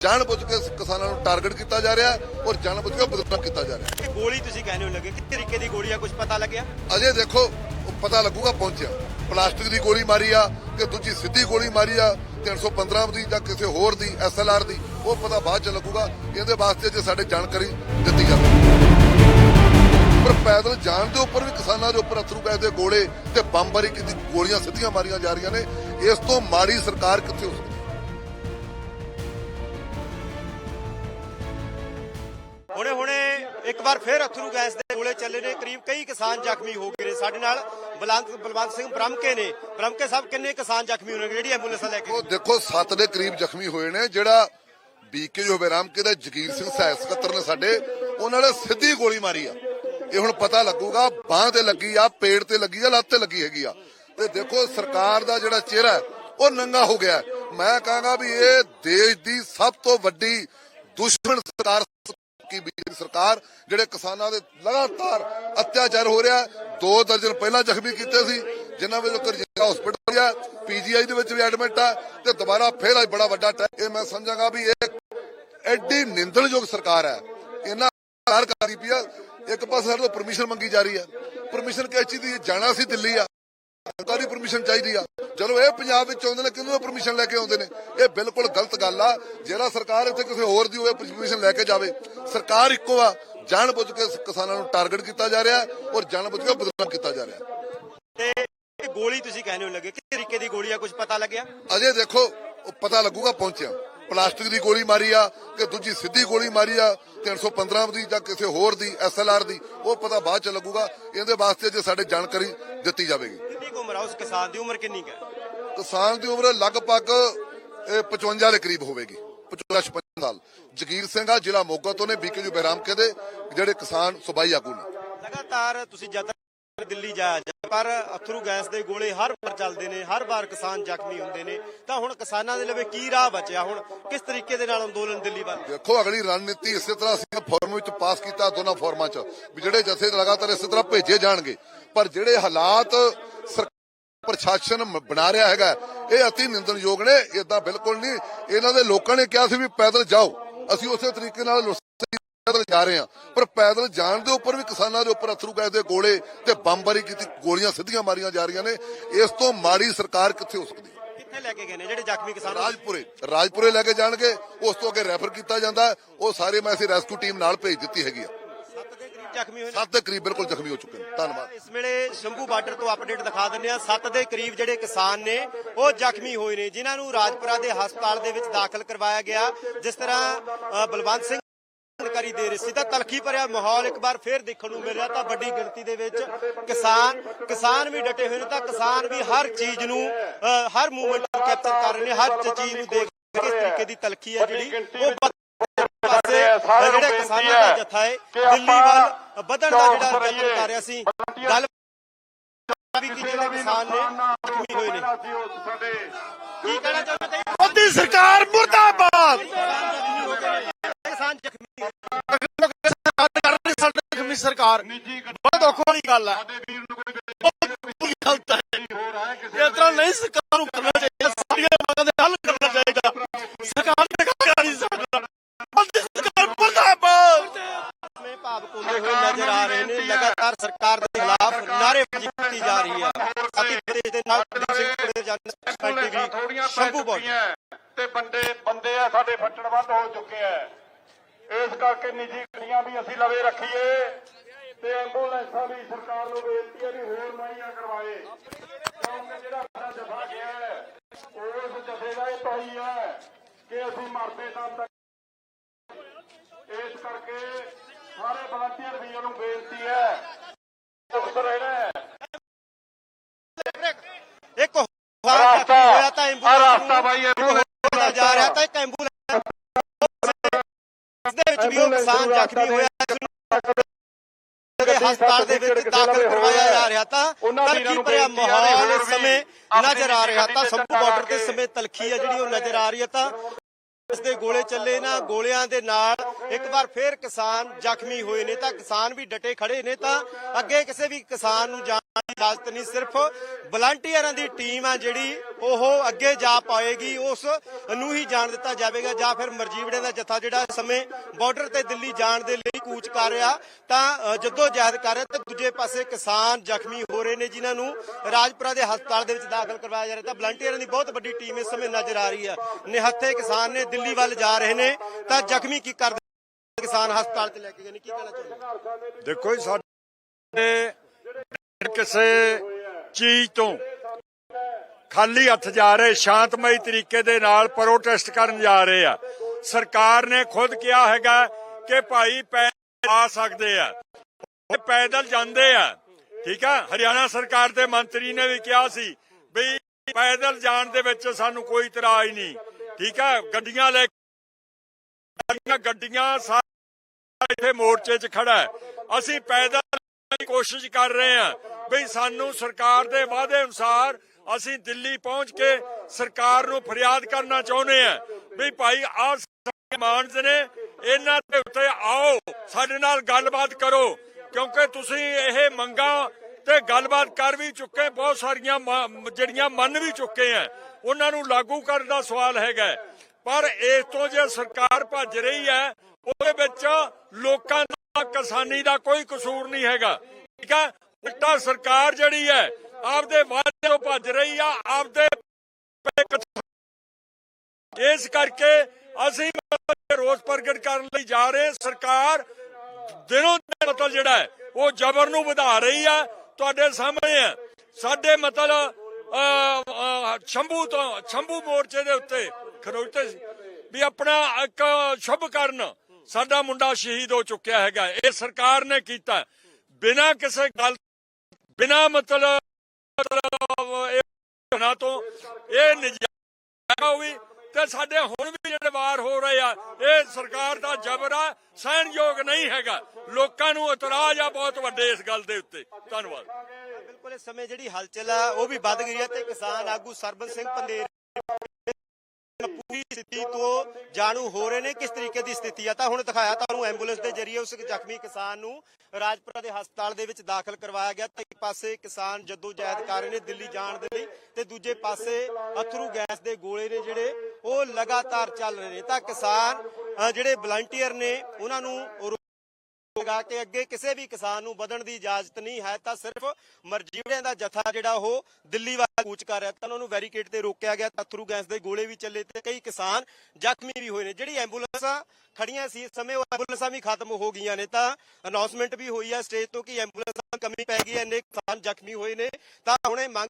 ਜਾਣ ਬੁੱਝ ਕੇ ਕਿਸਾਨਾਂ ਨੂੰ ਟਾਰਗੇਟ ਕੀਤਾ ਜਾ ਰਿਹਾ ਔਰ ਜਾਣ ਬੁੱਝ ਕੇ ਬਦਨਾਮ ਕੀਤਾ ਜਾ ਰਿਹਾ ਇਹ ਗੋਲੀ ਤੁਸੀਂ ਕਹਿੰਦੇ ਹੋ ਲੱਗੇ ਕਿਸ ਤਰੀਕੇ ਦੀ ਗੋਲੀ ਆ ਕੁਝ ਪਤਾ ਲੱਗਿਆ? ਅਜੇ ਦੇਖੋ ਉਹ ਪਤਾ ਲੱਗੂਗਾ ਪਹੁੰਚਿਆ। ਪਲਾਸਟਿਕ ਦੀ ਗੋਲੀ ਮਾਰੀ ਆ ਕਿ ਦੂਜੀ ਸਿੱਧੀ ਗੋਲੀ ਮਾਰੀ ਆ 315 ਦੀ ਜਾਂ ਕਿਸੇ ਹੋਰ ਦੀ ਐਸਐਲਆਰ ਦੀ ਉਹ ਪਤਾ ਬਾਅਦ ਚ ਲੱਗੂਗਾ। ਇਹਦੇ ਵਾਸਤੇ ਜੇ ਸਾਡੇ ਜਾਣਕਾਰੀ ਦਿੱਤੀ ਜਾਵੇ ਪਰ ਪੈਦਲ ਜਾਣ ਦੇ ਉੱਪਰ ਵੀ ਕਿਸਾਨਾਂ ਦੇ ਉੱਪਰ ਅਥਰੂ ਗੈਸ ਦੇ ਗੋਲੇ ਤੇ ਬੰਬਾਰੀ ਕੀਤੀ ਗੋਲੀਆਂ ਸਿੱਧੀਆਂ ਮਾਰੀਆਂ ਜਾ ਰਹੀਆਂ ਨੇ ਇਸ ਤੋਂ ਮਾੜੀ ਸਰਕਾਰ ਕਿੱਥੇ ਹੋ ਸਕਦੀ ਇੱਕ ਵਾਰ ਫਿਰ ਅਥਰੂ ਗੈਸ ਦੇ ਗੋਲੇ ਚੱਲੇ ਨੇ। ਕਰੀਬ ਕਈ ਕਿਸਾਨ ਜ਼ਖਮੀ ਹੋ ਗਏ ਨੇ। ਸਾਡੇ ਨਾਲ ਬਲਵੰਤ ਬਲਵੰਤ ਸਿੰਘ ਬ੍ਰਹਮਕੇ ਨੇ। ਬ੍ਰਹਮਕੇ ਸਾਹਿਬ, ਕਿੰਨੇ ਕਿਸਾਨ ਜ਼ਖਮੀ ਹੋਣਗੇ ਜਿਹੜੀ ਐਂਬੂਲੈਂਸ ਲੈ ਕੇ ਉਹ ਦੇਖੋ 7 ਦੇ ਕਰੀਬ ਜ਼ਖਮੀ ਹੋਏ ਨੇ, ਜਿਹੜਾ ਬੀਕੇ ਜੋ ਬੇਰਾਮਕੇ ਦਾ ਜਗੀਰ ਸਿੰਘ ਸਹਾਇਕ ਸਕੱਤਰ ਨੇ ਸਾਡੇ, ਉਹਨਾਂ ਨੇ ਸਿੱਧੀ ਗੋਲੀ ਮਾਰੀ ਆ। ਇਹ ਹੁਣ ਪਤਾ ਲੱਗੂਗਾ, ਬਾਹ ਤੇ ਲੱਗੀ ਆ ਪੇੜ ਤੇ ਲੱਗੀ ਆ, ਲੱਤ ਤੇ ਲੱਗੀ ਹੈਗੀ ਆ। ਤੇ ਦੇਖੋ, ਸਰਕਾਰ ਦਾ ਜਿਹੜਾ ਚਿਹਰਾ ਉਹ ਨੰਗਾ ਹੋ ਗਿਆ ਮੈਂ ਕਹਾਂਗਾ ਵੀ ਇਹ ਦੇਸ਼ ਦੀ ਸਭ ਤੋਂ ਵੱਡੀ ਦੁਸ਼ਮਣ ਸਰਕਾਰ ਕੀ ਬੀਜੇਪੀ ਸਰਕਾਰ ਜਿਹੜੇ ਕਿਸਾਨਾਂ ਦੇ ਲਗਾਤਾਰ ਅਤਿਆਚਾਰ ਹੋ ਰਿਹਾ ਦੋ ਦਰਜਨ ਪਹਿਲਾਂ ਜ਼ਖਮੀ ਕੀਤੇ ਸੀ, ਜਿਨ੍ਹਾਂ ਵੱਲੋਂ ਕਰਜੀਆ ਹਸਪੀਟਲ ਆ ਪੀਜੀਆਈ ਦੇ ਵਿੱਚ ਵੀ ਐਡਮਿਟ ਆ ਤੇ ਦੁਬਾਰਾ ਫੇਰ ਅੱਜ ਬੜਾ ਵੱਡਾ ਇਹ ਮੈਂ ਸਮਝਾਂਗਾ ਵੀ ਇਹ ਐਡੀ ਨਿੰਦਣਯੋਗ ਸਰਕਾਰ ਹੈ। ਇਹਨਾਂ ਸਰਕਾਰ ਕਰਦੀ ਪਈ ਇੱਕ ਪਾਸੇ ਸਾਡੇ ਤੋਂ ਪਰਮਿਸ਼ਨ ਮੰਗੀ ਜਾ ਰਹੀ ਹੈ। ਪਰਮਿਸ਼ਨ ਕਿਸ ਚੀਜ਼ ਦੀ? ਜਾਣਾ ਸੀ ਦਿੱਲੀ ਆ ਸਰਕਾਰ ਪਰਮਿਸ਼ਨ ਚਾਹੀਦੀ ਆ। ਚਲੋ ਇਹ ਪੰਜਾਬ ਵਿੱਚ ਆਉਂਦੇ ਨੇ ਕਿਹਨੂੰ ਪਰਮਿਸ਼ਨ ਲੈ ਕੇ ਆਉਂਦੇ ਨੇ? ਇਹ ਬਿਲਕੁਲ ਗਲਤ ਗੱਲ ਆ। ਜਿਹੜਾ ਸਰਕਾਰ ਇੱਥੇ ਕਿਸੇ ਹੋਰ ਦੀ ਹੋਵੇ ਪਰਮਿਸ਼ਨ ਲੈ ਕੇ ਜਾਵੇ ਸਰਕਾਰ ਇੱਕੋ ਆ। ਜਾਣ ਬੁੱਝ ਕੇ ਕਿਸਾਨਾਂ ਨੂੰ ਟਾਰਗੇਟ ਕੀਤਾ ਜਾ ਰਿਹਾ ਔਰ ਜਾਣ ਬੁੱਝ ਕੇ ਬਦਨਾਮ ਕੀਤਾ ਜਾ ਰਿਹਾ ਤੇ ਗੋਲੀ ਤੁਸੀਂ ਕਹਿੰਦੇ ਹੋ ਲੱਗੇ ਕਿਸ ਤਰੀਕੇ ਦੀ ਗੋਲੀ ਆ ਕੁਝ ਪਤਾ ਲੱਗਿਆ? ਅਜੇ ਦੇਖੋ ਉਹ ਪਤਾ ਲੱਗੂਗਾ ਪਹੁੰਚਿਆ। ਪਲਾਸਟਿਕ ਦੀ ਗੋਲੀ ਮਾਰੀ ਆ ਕਿ ਦੂਜੀ ਸਿੱਧੀ ਗੋਲੀ ਮਾਰੀ ਆ 315 ਦੀ ਜਾਂ ਕਿਸੇ ਹੋਰ ਦੀ ਐਸਐਲਆਰ ਦੀ ਉਹ ਪਤਾ ਬਾਅਦ ਚ ਲੱਗੂਗਾ। ਇਹਦੇ ਵਾਸਤੇ ਜੇ ਸਾਡੇ ਜਾਣਕਾਰੀ ਦਿੱਤੀ ਜਾਵੇਗੀ। ਕੁ ਉਮਰ ਆ ਉਸ ਕਿਸਾਨ ਦੀ ਉਮਰ ਕਿੰਨੀ ਕੁ ਹੈ? ਕਿਸਾਨ ਦੀ ਉਮਰ ਲਗਭਗ ਇਹ 55 ਦੇ ਕਰੀਬ ਹੋਵੇਗੀ 55 56 ਸਾਲ। ਜਗੀਰ ਸਿੰਘ ਆ ਜ਼ਿਲ੍ਹਾ ਮੋਗਾ ਤੋਂ ਨੇ ਬੀਕੇਯੂ ਬਹਿਰਾਮਕੇ ਦੇ ਜਿਹੜੇ ਕਿਸਾਨ ਸੁਬਾਈ ਆਗੂ ਨੇ। ਲਗਾਤਾਰ ਤੁਸੀਂ ਜਦ ਦਿੱਲੀ ਜਾਇਆ ਜਾ ਪਰ ਅਥਰੂ ਗੈਸ ਦੇ ਗੋਲੇ ਹਰ ਵਾਰ ਚੱਲਦੇ ਨੇ ਹਰ ਵਾਰ ਕਿਸਾਨ ਜ਼ਖਮੀ ਹੁੰਦੇ ਨੇ ਤਾਂ ਹੁਣ ਕਿਸਾਨਾਂ ਦੇ ਲਵੇ ਕੀ ਰਾਹ ਬਚਿਆ? ਹੁਣ ਕਿਸ ਤਰੀਕੇ ਦੇ ਨਾਲ ਅੰਦੋਲਨ ਦਿੱਲੀ ਵੱਲ? ਦੇਖੋ ਅਗਲੀ ਰਣਨੀਤੀ ਇਸੇ ਤਰ੍ਹਾਂ ਅਸੀਂ ਫਾਰਮ ਵਿੱਚ ਪਾਸ ਕੀਤਾ ਦੋਨਾਂ ਫਾਰਮਾਂ 'ਚ ਵੀ ਜਿਹੜੇ ਜਥੇ ਲਗਾਤਾਰ ਇਸੇ ਤਰ੍ਹਾਂ ਭੇਜੇ ਜਾਣਗੇ ਪਰ ਜਿਹੜੇ ਹਾਲਾਤ ਪ੍ਰਸ਼ਾਸਨ ਬਣਾ ਰਿਹਾ ਹੈਗਾ। ਇਹ ਅਤੀ ਨਿੰਦਣਯੋਗ ਨੇ ਇਦਾਂ ਬਿਲਕੁਲ ਨਹੀਂ। ਇਹਨਾਂ ਦੇ ਲੋਕਾਂ ਨੇ ਕਿਹਾ ਸੀ ਵੀ ਪੈਦਲ ਜਾਓ। ਅਸੀਂ ਉਸੇ ਤਰੀਕੇ ਨਾਲ ਪੈਦਲ ਜਾ ਰਹੇ ਹਾਂ। ਪਰ ਪੈਦਲ ਜਾਣ ਦੇ ਉੱਪਰ ਵੀ ਕਿਸਾਨਾਂ ਦੇ ਉੱਪਰ ਅਥਰੂ ਗੈਸ ਦੇ ਗੋਲੇ ਤੇ ਬੰਬਾਰੀ ਕੀਤੀ ਗੋਲੀਆਂ ਸਿੱਧੀਆਂ ਮਾਰੀਆਂ ਜਾ ਰਹੀਆਂ ਨੇ। ਇਸ ਤੋਂ ਮਾੜੀ ਸਰਕਾਰ ਕਿੱਥੇ ਹੋ ਸਕਦੀ? ਹੈ ਕਿੱਥੇ ਲੈ ਕੇ ਗਏ ਨੇ ਜਿਹੜੇ ਜ਼ਖਮੀ ਕਿਸਾਨ? ਰਾਜਪੁਰੇ। ਰਾਜਪੁਰੇ ਲੈ ਕੇ ਜਾਣਗੇ। ਉਸ ਤੋਂ ਅੱਗੇ ਰੈਫਰ ਕੀਤਾ ਜਾਂਦਾ। ਉਹ ਸਾਰੇ ਮੈਂ ਅਸੀਂ ਰੈਸਕਿਊ ਟੀਮ ਨਾਲ ਭੇਜ ਦਿੱਤੀ ਹੈਗੀ ਆ। ਜ਼ਖਮੀ ਹੋਏ ਨੇ। ਸੱਤ ਦੇ ਕਰੀਬ ਬਿਲਕੁਲ ਜ਼ਖਮੀ ਹੋ ਚੁੱਕੇ ਨੇ। ਧੰਨਵਾਦ। ਇਸ ਵੇਲੇ ਸ਼ੰਭੂ ਬਾਰਡਰ ਤੋਂ ਅਪਡੇਟ ਦਿਖਾ ਦਿੰਦੇ ਆ ਸੱਤ ਦੇ ਕਰੀਬ ਜਿਹੜੇ ਕਿਸਾਨ ਨੇ ਉਹ ਜ਼ਖਮੀ ਹੋਏ ਨੇ ਜਿਨ੍ਹਾਂ ਨੂੰ ਰਾਜਪੁਰਾ ਦੇ ਹਸਪਤਾਲ ਦੇ ਵਿੱਚ ਦਾਖਲ ਕਰਵਾਇਆ ਗਿਆ। ਜਿਸ ਤਰ੍ਹਾਂ ਅ, ਬਲਵੰਤ ਸਿੰਘ ਜਾਣਕਾਰੀ ਦੇ ਰਹੇ ਸੀ ਤਾਂ ਤਲਖੀ ਭਰਿਆ ਮਾਹੌਲ ਇੱਕ ਵਾਰ ਫੇਰ ਦੇਖਣ ਨੂੰ ਮਿਲ ਰਿਹਾ ਤਾਂ ਵੱਡੀ ਗਿਣਤੀ ਦੇ ਵਿੱਚ ਕਿਸਾਨ ਕਿਸਾਨ ਵੀ ਡਟੇ ਹੋਏ ਨੇ ਤਾਂ ਕਿਸਾਨ ਵੀ ਹਰ ਚੀਜ਼ ਨੂੰ ਹਰ ਮੂਵਮੈਂਟ ਨੂੰ ਕੈਪਚਰ ਕਰ ਰਹੇ ਨੇ ਹਰ ਚੀਜ਼ ਨੂੰ ਦੇਖ ਕੇ ਕਿਸ ਤਰੀਕੇ ਦੀ ਤਲਖੀ ਹੈ ਜਿਹੜੀ ਉਹ ਪਾਸੇ ਜਿਹੜੇ ਕਿਸਾਨਾਂ ਦਾ ਜਥਾ ਹੈ ਦਿੱਲੀ ਵੱਲ ਵਧਣ ਦਾ ਜਿਹੜਾ ਯਤਨ ਕਰ ਰਿਹਾ ਸੀ ਗੱਲ ਵੀ ਕਿ ਜਿਹੜੇ ਕਿਸਾਨ ਨੇ ਜ਼ਖਮੀ ਹੋਏ ਨੇ। ਕੀ ਕਹਿਣਾ ਚਾਹੁੰਦੇ ਹੋ ਮੋਦੀ ਸਰਕਾਰ ਮੁਰਦਾਬਾਦ! ਕਿਸਾਨ ਜ਼ਖਮੀ ਕਰ ਰਹੀ ਸਾਡੇ ਜ਼ਖਮੀ ਸਰਕਾਰ ਬਹੁਤ ਦੁੱਖ ਵਾਲੀ ਗੱਲ ਹੈ। ਬਹੁਤ ਗਲਤ ਹੈ। ਇਸ ਤਰ੍ਹਾਂ ਨਹੀਂ ਸਰਕਾਰ ਨੂੰ ਕਰਨਾ ਚਾਹੀਦਾ ਸਾਡੀਆਂ ਮੰਗਾਂ ਦੇ ਹੱਲ ਕਰਨਾ ਚਾਹੀਦਾ। ਸਰਕਾਰ ਸਰਕਾਰ ਦੇ ਖਿਲਾਫ ਨਾਅਰੇਬਾਜ਼ੀ ਕੀਤੀ ਜਾ ਰਹੀ ਹੈ ਸਾਥੀ ਪ੍ਰਦੇਸ਼ ਦੇ ਨਾਲ ਪ੍ਰਦੀਪ ਸਿੰਘ ਪੁੜੇ ਜਨ ਥੋੜੀਆਂ ਟੀਵੀ ਸ਼ੰਭੂ ਪੈਂਦੀਆਂ ਤੇ ਬੰਦੇ ਬੰਦੇ ਆ ਸਾਡੇ ਫੱਟੜ ਵੱਧ ਹੋ ਚੁੱਕੇ ਆ। ਇਸ ਕਰਕੇ ਨਿੱਜੀ ਗੱਡੀਆਂ ਵੀ ਅਸੀਂ ਲਵੇ ਰੱਖੀਏ ਤੇ ਐਂਬੂਲੈਂਸਾਂ ਵੀ ਸਰਕਾਰ ਨੂੰ ਬੇਨਤੀ ਹੈ ਵੀ ਹੋਰ ਮੁਹੱਈਆ ਕਰਵਾਏ। ਕਿਉਂਕਿ ਜਿਹੜਾ ਸਾਡਾ ਜਥਾ ਗਿਆ ਉਸ ਜਥੇ ਦਾ ਇਹ ਪਾਈ ਹੈ ਕਿ ਅਸੀਂ ਮਰਦੇ ਦਮ ਤੱਕ। ਇਸ ਕਰਕੇ ਸਾਰੇ ਵਲੰਟੀਅਰ ਵੀਰਾਂ ਨੂੰ ਬੇਨਤੀ ਹੈ ਮੁਕਤ ਰਹਿਣਾ ਹੈ ਇੱਕ ਹੋਰ ਜ਼ਖਮੀ ਹੋਇਆ ਤਾਂ ਆ ਐਂਬੂਲੈਂਸ ਰਸਤਾ ਬਾਈ ਐਂਬੂਲੈਂਸ ਨੂੰ ਜਾ ਰਿਹਾ ਤਾਂ ਇੱਕ ਐਂਬੂਲੈਂਸ ਦੇ ਵਿੱਚ ਵੀ ਉਹ ਕਿਸਾਨ ਜ਼ਖਮੀ ਹੋਇਆ ਦੇ ਹਸਪਤਾਲ ਦੇ ਵਿੱਚ ਦਾਖਲ ਕਰਵਾਇਆ ਜਾ ਰਿਹਾ ਤਾਂ ਤਲਖੀ ਭਰਿਆ ਮਾਹੌਲ ਇਸ ਸਮੇਂ ਨਜ਼ਰ ਆ ਰਿਹਾ ਤਾਂ ਸੰਭੂ ਬਾਰਡਰ ਤੇ ਸਮੇਂ ਤਲਖੀ ਹੈ ਜਿਹੜੀ ਉਹ ਨਜ਼ਰ ਆ ਰਹੀ ਹੈ ਤਾਂ ਇਸ ਦੇ ਗੋਲੇ ਚੱਲੇ ਨਾ ਗੋਲਿਆਂ ਦੇ ਨਾਲ ਇੱਕ ਵਾਰ ਫੇਰ ਕਿਸਾਨ ਜ਼ਖਮੀ ਹੋਏ ਨੇ ਤਾਂ ਕਿਸਾਨ ਵੀ ਡਟੇ ਖੜੇ ਨੇ ਤਾਂ ਅੱਗੇ ਕਿਸੇ ਵੀ ਕਿਸਾਨ ਨੂੰ ਦੀ ਇਜਾਜ਼ਤ ਨਹੀਂ, ਸਿਰਫ ਵਲੰਟੀਅਰਾਂ ਦੀ ਟੀਮ ਆ ਜਿਹੜੀ ਉਹ ਅੱਗੇ ਜਾ ਪਾਏਗੀ, ਉਸ ਨੂੰ ਹੀ ਜਾਣ ਦਿੱਤਾ ਜਾਵੇਗਾ ਜਾਂ ਫਿਰ ਮਰਜੀਵੜੇ ਦਾ ਜਥਾ ਜਿਹੜਾ ਸਮੇਂ ਬਾਰਡਰ ਤੇ ਦਿੱਲੀ ਜਾਣ ਦੇ ਲਈ ਕੂਚ ਕਰ ਰਿਹਾ, ਤਾਂ ਜਦੋਂ ਜਹਿਦ ਕਰ ਰਿਹਾ ਤੇ ਦੂਜੇ ਪਾਸੇ ਕਿਸਾਨ ਜ਼ਖਮੀ ਹੋ ਰਹੇ ਨੇ ਜਿਨ੍ਹਾਂ ਨੂੰ ਰਾਜਪੁਰਾ ਦੇ ਹਸਪਤਾਲ ਦੇ ਵਿੱਚ ਦਾਖਲ ਕਰਵਾਇਆ ਜਾ ਰਿਹਾ, ਤਾਂ ਵਲੰਟੀਅਰਾਂ ਦੀ ਬਹੁਤ ਵੱਡੀ ਟੀਮ ਇਸ ਸਮੇਂ ਨਜ਼ਰ ਆ ਰਹੀ ਹੈ। ਨਿਹੱਥੇ ਕਿਸਾਨ ਨੇ ਦਿੱਲੀ ਵੱਲ ਜਾ ਰਹੇ ਨੇ, ਤਾਂ ਜ਼ਖਮੀ ਕੀ ਕਰਦੇ ਕਿਸਾਨ ਹਸਪਤਾਲ ਤੇ ਲੈ ਕੇ ਗਏ ਨੇ, ਕੀ ਕਹਿਣਾ ਚਾਹੁੰਦੇ ਦੇਖੋ ਜੀ, ਸਾਡੇ ਕਿਸੇ ਚੀਜ਼ ਤੋਂ ਖਾਲੀ ਹੱਥ ਜਾ ਰਹੇ, ਸ਼ਾਂਤਮਈ ਤਰੀਕੇ ਦੇ ਨਾਲ ਪ੍ਰੋਟੈਸਟ ਕਰਨ ਜਾ ਰਹੇ ਆ। ਸਰਕਾਰ ਨੇ ਖੁਦ ਕਿਹਾ ਹੈਗਾ ਕਿ ਭਾਈ ਆ ਸਕਦੇ ਆ। ਪੈਦਲ ਜਾਂਦੇ ਆ, ਠੀਕ ਆ? ਹਰਿਆਣਾ ਸਰਕਾਰ ਦੇ ਮੰਤਰੀ ਨੇ ਵੀ ਕਿਹਾ ਸੀ ਵੀ ਪੈਦਲ ਜਾਣ ਦੇ ਵਿੱਚ ਸਾਨੂੰ ਕੋਈ ਇਤਰਾਜ਼ ਨਹੀਂ, ਠੀਕ ਆ? ਗੱਡੀਆਂ ਲੈ ਸਾਡੀਆਂ ਗੱਡੀਆਂ ਸਾ ਇੱਥੇ ਮੋਰਚੇ 'ਚ ਖੜਾ ਅਸੀਂ ਪੈਦਲ ਦੀ ਕੋਸ਼ਿਸ਼ ਕਰ ਰਹੇ ਹਾਂ ਵੀ ਸਾਨੂੰ ਸਰਕਾਰ ਦੇ ਵਾਅਦੇ ਅਨੁਸਾਰ ਅਸੀਂ ਦਿੱਲੀ ਪਹੁੰਚ ਕੇ ਸਰਕਾਰ ਨੂੰ ਫਰਿਆਦ ਕਰਨਾ ਚਾਹੁੰਦੇ ਹਾਂ ਵੀ ਭਾਈ ਆਹ ਮਾਨਸ ਨੇ ਇਹਨਾਂ ਦੇ ਉੱਤੇ ਆਓ, ਸਾਡੇ ਨਾਲ ਗੱਲਬਾਤ ਕਰੋ, ਕਿਉਂਕਿ ਤੁਸੀਂ ਇਹ ਮੰਗਾਂ ਤੇ ਗੱਲਬਾਤ ਕਰ ਵੀ ਚੁੱਕੇ, ਬਹੁਤ ਸਾਰੀਆਂ ਜਿਹੜੀਆਂ ਮੰਨ ਵੀ ਚੁੱਕੇ ਆ, ਉਹਨਾਂ ਨੂੰ ਲਾਗੂ ਕਰਨ ਦਾ ਸਵਾਲ ਹੈਗਾ। ਪਰ ਇਸ ਤੋਂ ਜੇ ਸਰਕਾਰ ਭੱਜ ਰਹੀ ਹੈ, ਉਹਦੇ ਵਿੱਚ ਲੋਕਾਂ ਦਾ ਕਿਸਾਨੀ ਦਾ ਕੋਈ ਕਸੂਰ ਨਹੀਂ ਹੈਗਾ। ਠੀਕ ਹੈ ਉਲਟਾ ਸਰਕਾਰ ਜਿਹੜੀ ਹੈ ਆਪਦੇ ਵਾਅਦੇ ਤੋਂ ਭੱਜ ਰਹੀ ਆ ਆਪਦੇ ਇਸ ਕਰਕੇ ਅਸੀਂ ਰੋਸ ਪ੍ਰਗਟ ਕਰਨ ਲਈ ਜਾ ਰਹੇ ਸਰਕਾਰ ਦਿਨੋਂ ਦਿਨ ਮਤਲਬ ਜਿਹੜਾ ਹੈ ਉਹ ਜ਼ਬਰ ਨੂੰ ਵਧਾ ਰਹੀ ਆ। ਤੁਹਾਡੇ ਸਾਹਮਣੇ ਆ ਸਾਡੇ ਮਤਲਬ ਅਹ, ਸ਼ੰਭੂ ਤੋਂ ਸ਼ੰਭੂ ਮੋਰਚੇ ਦੇ ਉੱਤੇ ਖਰੋਤੇ ਸੀ ਵੀ ਆਪਣਾ ਇੱਕ ਸ਼ੁਭ ਕਰਨ। ਸਾਡਾ ਮੁੰਡਾ ਸ਼ਹੀਦ ਹੋ ਚੁੱਕਿਆ ਹੈਗਾ। ਇਹ ਸਰਕਾਰ ਨੇ ਕੀਤਾ। ਬਿਨਾਂ ਕਿਸੇ ਗੱਲ ਬਿਨਾਂ ਮਤਲਬ ਇਹ ਨਾ ਤੋਂ ਇਹ ਨਜਾਇਜ਼ ਹੋਈ ਤੇ ਸਾਡੇ ਹੁਣ ਵੀ ਜਿਹੜੇ ਵਾਰ ਹੋ ਰਹੇ ਆ, ਇਹ ਸਰਕਾਰ ਦਾ ਜ਼ਬਰ ਆ, ਸਹਿਣਯੋਗ ਨਹੀਂ ਹੈਗਾ। ਲੋਕਾਂ ਨੂੰ ਇਤਰਾਜ਼ ਆ ਬਹੁਤ ਵੱਡੇ ਇਸ ਗੱਲ ਦੇ ਉੱਤੇ। ਧੰਨਵਾਦ। ਬਿਲਕੁਲ, ਇਸ ਸਮੇਂ ਜਿਹੜੀ ਹਲਚਲ ਆ, ਉਹ ਵੀ ਵੱਧ ਗਈ ਹੈ ਤੇ ਕਿਸਾਨ ਆਗੂ ਸਰਬਤ ਸਿੰਘ ਪੰਦੇਰ ਪੂਰੀ ਸਥਿਤੀ ਤੋਂ ਜਾਣੂ ਹੋ ਰਹੇ ਨੇ, ਕਿਸ ਤਰੀਕੇ ਦੀ ਸਥਿਤੀ ਆ? ਤਾਂ ਹੁਣ ਦਿਖਾਇਆ ਤੁਹਾਨੂੰ ਐਂਬੂਲੈਂਸ ਦੇ ਜ਼ਰੀਏ ਉਸ ਜ਼ਖਮੀ ਕਿਸਾਨ ਨੂੰ ਰਾਜਪੁਰਾ ਦੇ ਹਸਪਤਾਲ ਦੇ ਵਿੱਚ ਦਾਖਲ ਕਰਵਾਇਆ ਗਿਆ। ਤਾਂ ਇੱਕ ਪਾਸੇ ਕਿਸਾਨ ਜਦੋਂ ਜਹਿਦ ਕਰ ਰਹੇ ਨੇ ਦਿੱਲੀ ਜਾਣ ਦੇ ਲਈ ਤੇ ਦੂਜੇ ਪਾਸੇ ਅਥਰੂ ਗੈਸ ਦੇ ਗੋਲੇ ਨੇ ਜਿਹੜੇ, ਉਹ ਲਗਾਤਾਰ ਚੱਲ ਰਹੇ ਨੇ। ਤਾਂ ਕਿਸਾਨ ਜਿਹੜੇ ਵਲੰਟੀਅਰ ਨੇ, ਉਹਨਾਂ ਨੂੰ ਰੋ- ਲਗਾ ਕੇ ਅੱਗੇ ਕਿਸੇ ਵੀ ਕਿਸਾਨ ਨੂੰ ਵਧਣ ਦੀ ਇਜਾਜ਼ਤ ਨਹੀਂ ਹੈ, ਤਾਂ ਸਿਰਫ ਮਰਜੀਵੜਿਆਂ ਦਾ ਜਥਾ ਜਿਹੜਾ ਉਹ ਦਿੱਲੀ ਵੱਲ ਕੂਚ ਕਰ ਰਿਹਾ। ਤਾਂ ਉਹਨਾਂ ਨੂੰ ਬੈਰੀਕੇਡ ਤੇ ਰੋਕਿਆ ਗਿਆ, ਤਾਂ ਗੈਸ ਦੇ ਗੋਲੇ ਵੀ ਚੱਲੇ ਤੇ ਕਈ ਕਿਸਾਨ ਜ਼ਖਮੀ ਵੀ ਹੋਏ ਨੇ। ਜਿਹੜੀ ਐਂਬੂਲੈਂਸਾਂ ਖੜੀਆਂ ਸੀ, ਇਸ ਸਮੇਂ ਉਹ ਐਂਬੂਲੈਂਸਾਂ ਵੀ ਖਤਮ ਹੋ ਗਈਆਂ ਨੇ। ਤਾਂ ਅਨਾਉਂਸਮੈਂਟ ਵੀ ਹੋਈ ਹੈ ਸਟੇਜ ਤੋਂ ਕਿ ਐਂਬੂਲੈਂਸਾਂ ਦੀ ਕਮੀ ਪੈ ਗਈ ਹੈ ਇੰਨੇ ਕਿਸਾਨ ਜ਼ਖਮੀ ਹੋਏ ਨੇ। ਤਾਂ ਹੁਣੇ ਮੰਗ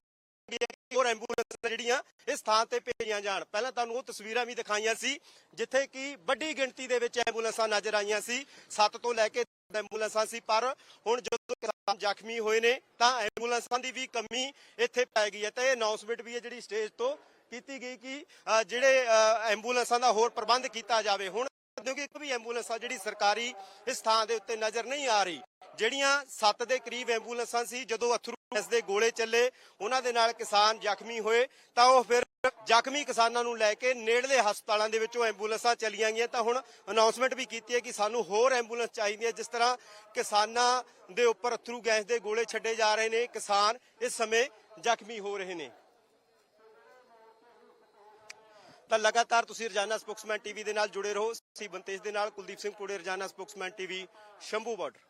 ਹੈ ਹੋਰ ਐਂਬੂਲੈਂਸਾਂ ਜਿਹੜੀਆਂ ਇਸ ਥਾਂ ਤੇ ਭੇਜੀਆਂ ਜਾਣ। ਪਹਿਲਾਂ ਤੁਹਾਨੂੰ ਉਹ ਤਸਵੀਰਾਂ ਵੀ ਦਿਖਾਈਆਂ ਸੀ, ਜਿੱਥੇ ਕਿ ਵੱਡੀ ਗਿਣਤੀ ਦੇ ਵਿੱਚ ਐਂਬੂਲੈਂਸਾਂ ਨਜ਼ਰ ਆਈਆਂ ਸੀ। 7 ਤੋਂ ਲੈ ਕੇ ਐਂਬੂਲੈਂਸਾਂ ਸੀ ਪਰ ਹੁਣ ਜਦੋਂ ਕਿਸਾਨ ਜ਼ਖਮੀ ਹੋਏ ਨੇ ਤਾਂ ਐਂਬੂਲੈਂਸਾਂ ਦੀ ਵੀ ਕਮੀ ਇੱਥੇ ਪੈ ਗਈ ਹੈ। ਤਾਂ ਇਹ ਅਨਾਉਂਸਮੈਂਟ ਵੀ ਹੈ ਜਿਹੜੀ ਸਟੇਜ ਤੋਂ ਕੀਤੀ ਗਈ ਕਿ ਜਿਹੜੇ ਅ, ਐਂਬੂਲੈਂਸਾਂ ਦਾ ਹੋਰ ਪ੍ਰਬੰਧ ਕੀਤਾ ਜਾਵੇ। ਹੁਣ ਕਿਉਂਕਿ ਇੱਕ ਵੀ ਐਂਬੂਲੈਂਸ ਆ ਜਿਹੜੀ ਸਰਕਾਰੀ ਇਸ ਥਾਂ ਦੇ ਉੱਤੇ ਨਜ਼ਰ ਨਹੀਂ ਆ ਰਹੀ। ਜਿਹੜੀਆਂ 7 ਦੇ ਕਰੀਬ ਐਂਬੂਲੈਂਸਾਂ ਸੀ ਜਦੋਂ ਅਥਰੂ ਗੈਸ ਦੇ ਗੋਲੇ ਚੱਲੇ ਉਹਨਾਂ ਦੇ ਨਾਲ ਕਿਸਾਨ ਜ਼ਖਮੀ ਹੋਏ ਤਾਂ ਉਹ ਫਿਰ ਜ਼ਖਮੀ ਕਿਸਾਨਾਂ ਨੂੰ ਲੈ ਕੇ ਨੇੜਲੇ ਹਸਪਤਾਲਾਂ ਦੇ ਵਿੱਚੋਂ ਐਂਬੂਲੈਂਸਾਂ ਚਲੀਆਂ ਗਈਆਂ। ਤਾਂ ਹੁਣ ਅਨਾਉਂਸਮੈਂਟ ਵੀ ਕੀਤੀ ਹੈ ਕਿ ਸਾਨੂੰ ਹੋਰ ਐਂਬੂਲੈਂਸ ਚਾਹੀਦੀ ਹੈ, ਜਿਸ ਤਰ੍ਹਾਂ ਕਿਸਾਨਾਂ ਦੇ ਉੱਪਰ ਅਥਰੂ ਗੈਸ ਦੇ ਗੋਲੇ ਛੱਡੇ ਜਾ ਰਹੇ ਨੇ। ਕਿਸਾਨ ਇਸ ਸਮੇਂ ਜ਼ਖਮੀ ਹੋ ਰਹੇ ਨੇ। ਤਾਂ ਲਗਾਤਾਰ ਤੁਸੀਂ ਰਜਾਨਾ ਸਪੋਕਸਮੈਨ ਟੀਵੀ ਦੇ ਨਾਲ ਜੁੜੇ ਰਹੋ। ਸੀ ਬੰਤੇਜ ਦੇ ਨਾਲ Kuldeep Singh ਪੁੜੇ, Rozana spokesman TV, Shambhu border.